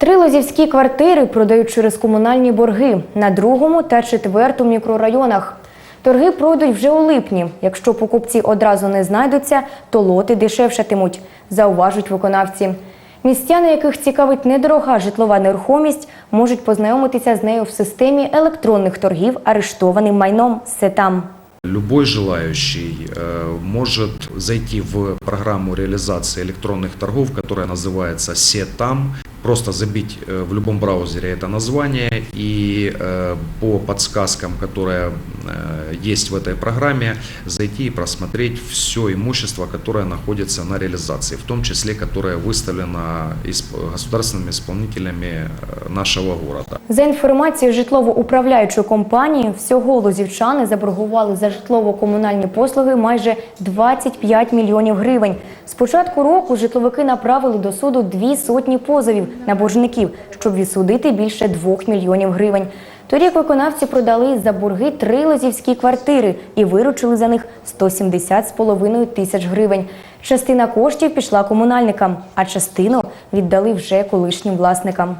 Три лозівські квартири продають через комунальні борги на другому та четвертому мікрорайонах. Торги пройдуть вже у липні. Якщо покупці одразу не знайдуться, то лоти дешевшатимуть, зауважують виконавці. Містяни, яких цікавить недорога житлова нерухомість, можуть познайомитися з нею в системі електронних торгів арештованим майном «Сетам». Любой желающий э, может зайти в программу реализации электронных торгов, которая называется SETAM, просто забить э, в любом браузере это название и э, по подсказкам, которые э, есть в этой программе, зайти и просмотреть все имущество, которое находится на реализации, в том числе, которое выставлено исп- государственными исполнителями э, нашего города. За інформацією житлово-управляючої компанії, всього лозівчани заборгували за житлово-комунальні послуги майже 25 мільйонів гривень. З початку року житловики направили до суду дві сотні позовів на боржників, щоб відсудити більше 2 мільйонів гривень. Торік виконавці продали за борги три лозівські квартири і виручили за них 170 з половиною тисяч гривень. Частина коштів пішла комунальникам, а частину віддали вже колишнім власникам.